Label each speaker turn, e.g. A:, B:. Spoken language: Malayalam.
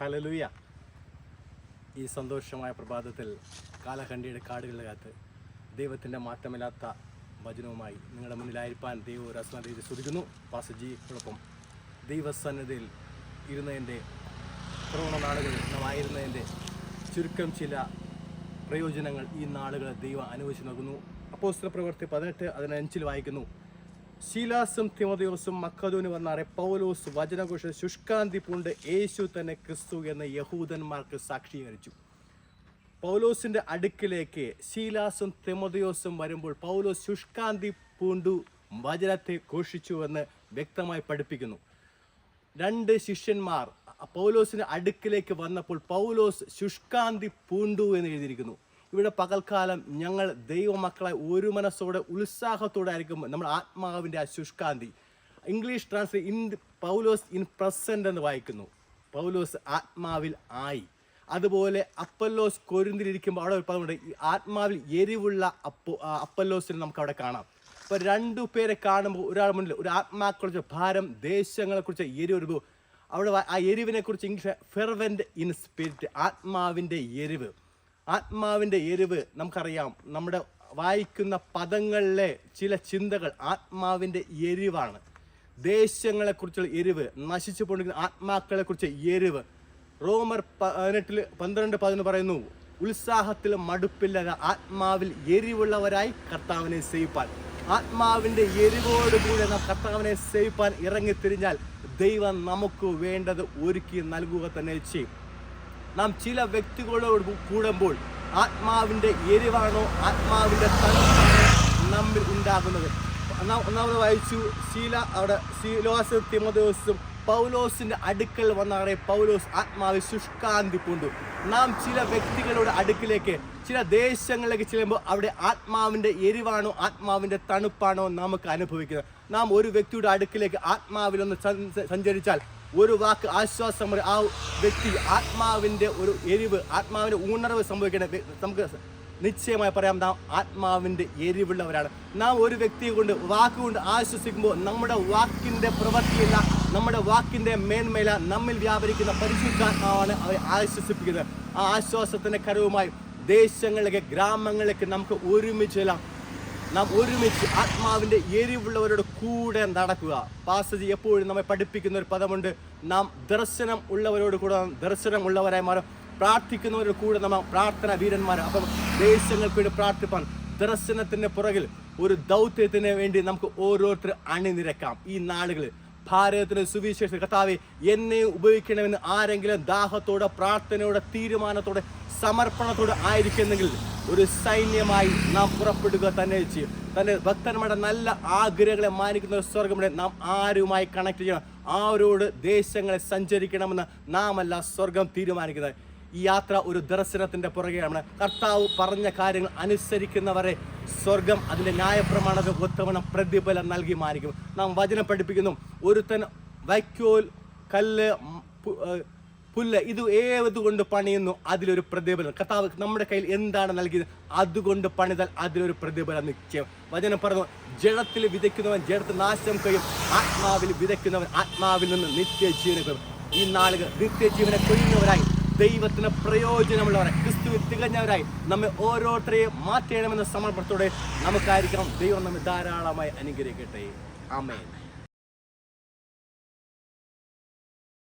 A: ഹലലുയ ഈ സന്തോഷമായ പ്രഭാതത്തിൽ കാലഖണ്ഡിയുടെ കാടുകളിനകത്ത് ദൈവത്തിന്റെ മാറ്റമില്ലാത്ത വചനവുമായി നിങ്ങളുടെ മുന്നിലായിരിക്കാൻ ദൈവം ഒരു അസ്മ രീതി സ്തുതിക്കുന്നു പാസജിയോടൊപ്പം ദൈവസന്നിധിയിൽ ഇരുന്നതിന്റെ കൊറോണ നാളുകളിൽ നാം ആയിരുന്നതിന്റെ ചുരുക്കം ചില പ്രയോജനങ്ങൾ ഈ നാളുകൾ ദൈവം അനുവദിച്ചു നൽകുന്നു. അപ്പോസ്തല പ്രവൃത്തി പതിനെട്ട് അതിനഞ്ചിൽ വായിക്കുന്നു. ശീലാസും തിമോദയോസും മക്കതൂന് വന്നാറെ പൗലോസ് വചനഘോഷ ശുഷ്കാന്തി പൂണ്ട് യേശു തന്നെ ക്രിസ്തു എന്ന യഹൂദന്മാർക്ക് സാക്ഷീകരിച്ചു പൗലോസിന്റെ അടുക്കിലേക്ക് ശീലാസും തിമതിയോസും വരുമ്പോൾ പൗലോസ് ശുഷ്കാന്തി പൂണ്ടു വചനത്തെ ഘോഷിച്ചു എന്ന് വ്യക്തമായി പഠിപ്പിക്കുന്നു. രണ്ട് ശിഷ്യന്മാർ പൗലോസിന്റെ അടുക്കിലേക്ക് വന്നപ്പോൾ പൗലോസ് ശുഷ്കാന്തി പൂണ്ടു എന്ന് എഴുതിയിരിക്കുന്നു. ഇവിടെ പകൽക്കാലം ഞങ്ങൾ ദൈവമക്കളെ ഒരു മനസ്സോടെ ഉത്സാഹത്തോടെ ആയിരിക്കും നമ്മുടെ ആത്മാവിന്റെ ആ ശുഷ്കാന്തി. English translate in Paulose in present എന്ന് വായിക്കുന്നു. പൗലോസ് ആത്മാവിൽ ആയി. അതുപോലെ അപ്പല്ലോസ് കൊരുന്തിലിരിക്കുമ്പോൾ അവിടെ ഒരു പദമുണ്ട് ഈ ആത്മാവിൽ എരിവുള്ള അപ്പോ അപ്പല്ലോസിനെ നമുക്ക് അവിടെ കാണാം. അപ്പോൾ രണ്ടു പേരെ കാണുമ്പോൾ ഒരാൾ മുന്നിൽ ഒരു ആത്മാക്കളെക്കുറിച്ച് ഭാരം ദേശങ്ങളെക്കുറിച്ച് എരിവ് അവിടെ ആ എരിവിനെക്കുറിച്ച് ഇംഗ്ലീഷ് ഫെർവെന്റ് ഇൻ സ്പിരിറ്റ് ആത്മാവിന്റെ എരിവ്. ആത്മാവിന്റെ എരിവ് നമുക്കറിയാം. നമ്മുടെ വായിക്കുന്ന പദങ്ങളിലെ ചില ചിന്തകൾ ആത്മാവിന്റെ എരിവാണ്. ദേശങ്ങളെക്കുറിച്ചുള്ള എരിവ് നശിച്ചു പോകുന്ന ആത്മാക്കളെക്കുറിച്ച് എരിവ്. റോമർ പതിനെട്ടിൽ പന്ത്രണ്ട് പതിനൊന്ന് പറയുന്നു ഉത്സാഹത്തിൽ മടുപ്പില്ലാതെ ആത്മാവിൽ എരിവുള്ളവരായി കർത്താവിനെ സേവിപ്പാൻ. ആത്മാവിന്റെ എരിവോടുകൂടി നാം കർത്താവിനെ സേവിപ്പാൻ ഇറങ്ങിത്തിരിഞ്ഞാൽ ദൈവം നമുക്ക് വേണ്ടത് ഒരുക്കി നൽകുക തന്നെ ചെയ്യും. നാം ചില വ്യക്തികളോട് കൂടുമ്പോൾ ആത്മാവിന്റെ എരിവാണോ ആത്മാവിന്റെ തണുപ്പാണോ നമ്മിൽ ഉണ്ടാകുന്നത്? ഒന്നാ- ഒന്നാമത് വായിച്ചു. ശീല അവിടെ ശീലോസ് തിമദോസും പൗലോസിന്റെ അടുക്കൽ വന്നാറെ പൗലോസ് ആത്മാവിൽ ശുഷ്കാന്തി പൂണ്ടു. നാം ചില വ്യക്തികളുടെ അടുക്കിലേക്ക് ചില ദേശങ്ങളിലേക്ക് ചെല്ലുമ്പോൾ അവിടെ ആത്മാവിന്റെ എരിവാണോ ആത്മാവിന്റെ തണുപ്പാണോ നമുക്ക് അനുഭവിക്കുന്നത്. നാം ഒരു വ്യക്തിയുടെ അടുക്കിലേക്ക് ആത്മാവിലൊന്ന് സഞ്ച- സഞ്ചരിച്ചാൽ ഒരു വാക്ക് ആശ്വാസം. ആ വ്യക്തി ആത്മാവിന്റെ ഒരു എരിവ് ആത്മാവിന്റെ ഉണർവ് സംഭവിക്കേണ്ട നമുക്ക് നിശ്ചയമായി പറയാം നാം ആത്മാവിന്റെ എരിവുള്ളവരാണ് നാം ഒരു വ്യക്തിയെ കൊണ്ട് വാക്കുകൊണ്ട് ആശ്വസിക്കുമ്പോൾ നമ്മുടെ വാക്കിന്റെ പ്രവൃത്തിയില്ല നമ്മുടെ വാക്കിന്റെ മേന്മയില നമ്മിൽ വ്യാപരിക്കുന്ന പരിശുദ്ധാത്മാവാണ് അവരെ ആശ്വസിപ്പിക്കുന്നത് ആ ആശ്വാസത്തിന്റെ കരവുമായി ദേശങ്ങളിലേക്ക് ഗ്രാമങ്ങളിലേക്ക് നമുക്ക് ഒരുമിച്ച് ചെല്ലാം നാം ഒരുമിച്ച് ആത്മാവിന്റെ എരിവുള്ളവരുടെ കൂടെ നടക്കുക. പാസജി എപ്പോഴും നമ്മെ പഠിപ്പിക്കുന്ന ഒരു പദമുണ്ട്. നാം ദർശനം ഉള്ളവരോട് കൂടെ ദർശനം ഉള്ളവരായി മാറും. പ്രാർത്ഥിക്കുന്നവരുടെ കൂടെ നമ്മൾ പ്രാർത്ഥന വീരന്മാർ അപ്പം ദേശങ്ങൾക്ക് വേണ്ടി പ്രാർത്ഥിപ്പാൻ ദർശനത്തിന്റെ പുറകിൽ ഒരു ദൗത്യത്തിന് വേണ്ടി നമുക്ക് ഓരോരുത്തർ അണിനിരക്കാം. ഈ നാളുകളിൽ ഭാരതത്തിന് സുവിശേഷ കർത്താവെ എന്നെ ഉപയോഗിക്കണമെന്ന് ആരെങ്കിലും ദാഹത്തോടെ പ്രാർത്ഥനയോടെ തീരുമാനത്തോടെ സമർപ്പണത്തോടെ ആയിരിക്കുന്നെങ്കിൽ ഒരു സൈന്യമായി നാം പുറപ്പെടുക തന്നെ ചെയ്യും. തന്റെ ഭക്തന്മാരുടെ നല്ല ആഗ്രഹങ്ങളെ മാനിക്കുന്ന ഒരു സ്വർഗം നാം ആരുമായി കണക്ട് ചെയ്യണം. ആരോട് ദേശങ്ങളെ സഞ്ചരിക്കണമെന്ന് നാം അല്ല സ്വർഗം തീരുമാനിക്കുന്നത്. ഈ യാത്ര ഒരു ദർശനത്തിന്റെ പുറകെയാണ്. കർത്താവ് പറഞ്ഞ കാര്യങ്ങൾ അനുസരിക്കുന്നവരെ സ്വർഗം അതിന്റെ ന്യായപ്രമാണത ഉത്തമണം പ്രതിഫലം നൽകി മാനിക്കും. നാം വചനം പഠിപ്പിക്കുന്നു. ഒരുത്തൻ വൈക്കോൽ കല്ല് പുല്ല് ഇത് ഏത് കൊണ്ട് പണിയുന്നു? അതിലൊരു പ്രതിഫലം. കർത്താവ് നമ്മുടെ കയ്യിൽ എന്താണ് നൽകിയത്? അതുകൊണ്ട് പണിതാൽ അതിലൊരു പ്രതിഫലം നിശ്ചയം. വചനം പറഞ്ഞു ജഡത്തിൽ വിതയ്ക്കുന്നവൻ ജഡത്തിൽ നാശം കഴിയും. ആത്മാവിൽ വിതയ്ക്കുന്നവൻ ആത്മാവിൽ നിന്ന് നിത്യജീവനെ കൊയ്യും. ഈ നാളുകൾ നിത്യജീവനെ കൊയ്യുന്നവരായി ദൈവത്തിന് പ്രയോജനമുള്ളവരായി ക്രിസ്തുവിൽ തികഞ്ഞവരായി നമ്മെ ഓരോരുത്തരെയും മാറ്റണമെന്ന സമർപ്പണത്തോടെ നമുക്കായിരിക്കണം ദൈവം നമ്മെ ധാരാളമായി അനുഗ്രഹിക്കട്ടെ. ആമേൻ.